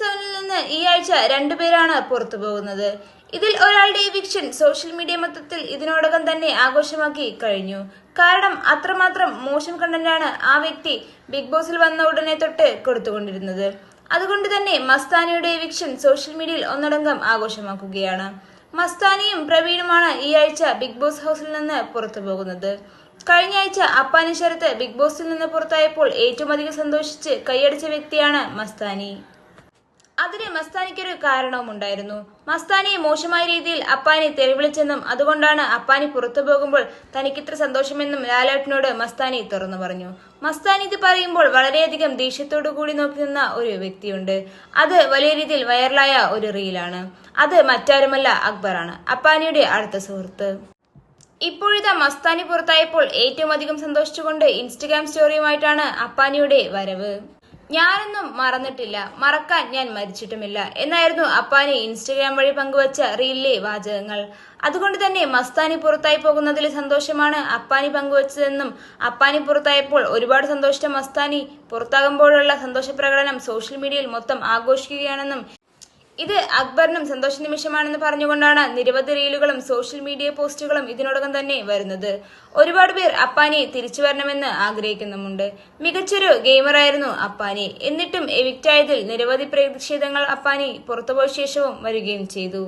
സെവനിൽ നിന്ന് ഈ ആഴ്ച രണ്ടുപേരാണ് പുറത്തു പോകുന്നത്. ഇതിൽ ഒരാളുടെ എവിക്ഷൻ സോഷ്യൽ മീഡിയ മൊത്തത്തിൽ ഇതിനോടകം തന്നെ ആഘോഷമാക്കി കഴിഞ്ഞു. കാരണം അത്രമാത്രം മോശം കണ്ടന്റാണ് ആ വ്യക്തി ബിഗ് ബോസിൽ വന്ന ഉടനെ തൊട്ട് കൊടുത്തുകൊണ്ടിരുന്നത്. അതുകൊണ്ട് തന്നെ മസ്താനിയുടെ എവിക്ഷൻ സോഷ്യൽ മീഡിയയിൽ ഒന്നടങ്കം ആഘോഷമാക്കുകയാണ്. മസ്താനിയും പ്രവീണുമാണ് ഈ ആഴ്ച ബിഗ് ബോസ് ഹൗസിൽ നിന്ന് പുറത്തു പോകുന്നത്. കഴിഞ്ഞ ആഴ്ച അപ്പാനി ശരത്ത് ബിഗ് ബോസിൽ നിന്ന് പുറത്തായപ്പോൾ ഏറ്റവും അധികം സന്തോഷിച്ച് കൈയടിച്ച വ്യക്തിയാണ് മസ്താനി. അതിന് മസ്താനിക്കൊരു കാരണവും ഉണ്ടായിരുന്നു മസ്താനിയെ മോശമായ രീതിയിൽ അപ്പാനി തെരുവിളിച്ചെന്നും അതുകൊണ്ടാണ് അപ്പാനി പുറത്തു പോകുമ്പോൾ തനിക്ക് ഇത്ര സന്തോഷമെന്നും ലാലേട്ടനോട് മസ്താനി തുറന്നു പറഞ്ഞു. മസ്താനി ഇത് പറയുമ്പോൾ വളരെയധികം ദേഷ്യത്തോടു കൂടി നോക്കി നിന്ന ഒരു വ്യക്തിയുണ്ട്. അത് വലിയ രീതിയിൽ വൈറലായ ഒരു റീലാണ്. അത് മറ്റാരുമല്ല അക്ബറാണ്. അപ്പാനിയുടെ അടുത്ത സുഹൃത്ത്. ഇപ്പോഴിതാ മസ്താനി പുറത്തായപ്പോൾ ഏറ്റവും അധികം സന്തോഷിച്ചുകൊണ്ട് ഇൻസ്റ്റഗ്രാം സ്റ്റോറിയുമായിട്ടാണ് അപ്പാനിയുടെ വരവ്. ഞാനൊന്നും മറന്നിട്ടില്ല. മറക്കാൻ ഞാൻ മരിച്ചിട്ടുമില്ല. എന്നായിരുന്നു അപ്പാനി ഇൻസ്റ്റഗ്രാം വഴി പങ്കുവച്ച റീലിലെ വാചകങ്ങൾ. അതുകൊണ്ട് തന്നെ മസ്താനി പുറത്തായി പോകുന്നതിൽ സന്തോഷമാണ് അപ്പാനി പങ്കുവച്ചതെന്നും അപ്പാനി പുറത്തായപ്പോൾ ഒരുപാട് സന്തോഷിച്ച മസ്താനി പുറത്താകുമ്പോഴുള്ള സന്തോഷ പ്രകടനം സോഷ്യൽ മീഡിയയിൽ മൊത്തം ആഘോഷിക്കുകയാണെന്നും ഇത് അക്ബറിനും സന്തോഷ നിമിഷമാണെന്ന് പറഞ്ഞുകൊണ്ടാണ് നിരവധി റീലുകളും സോഷ്യൽ മീഡിയ പോസ്റ്റുകളും ഇതിനോടകം തന്നെ വരുന്നത്. ഒരുപാട് പേർ അപ്പാനി തിരിച്ചു വരണമെന്ന് ആഗ്രഹിക്കുന്നുമുണ്ട്. മികച്ചൊരു ഗെയിമറായിരുന്നു അപ്പാനി. എന്നിട്ടും എവിക്റ്റായതിൽ നിരവധി പ്രതിഷേധങ്ങൾ അപ്പാനി പുറത്തുപോയ ശേഷവും വരികയും ചെയ്തു.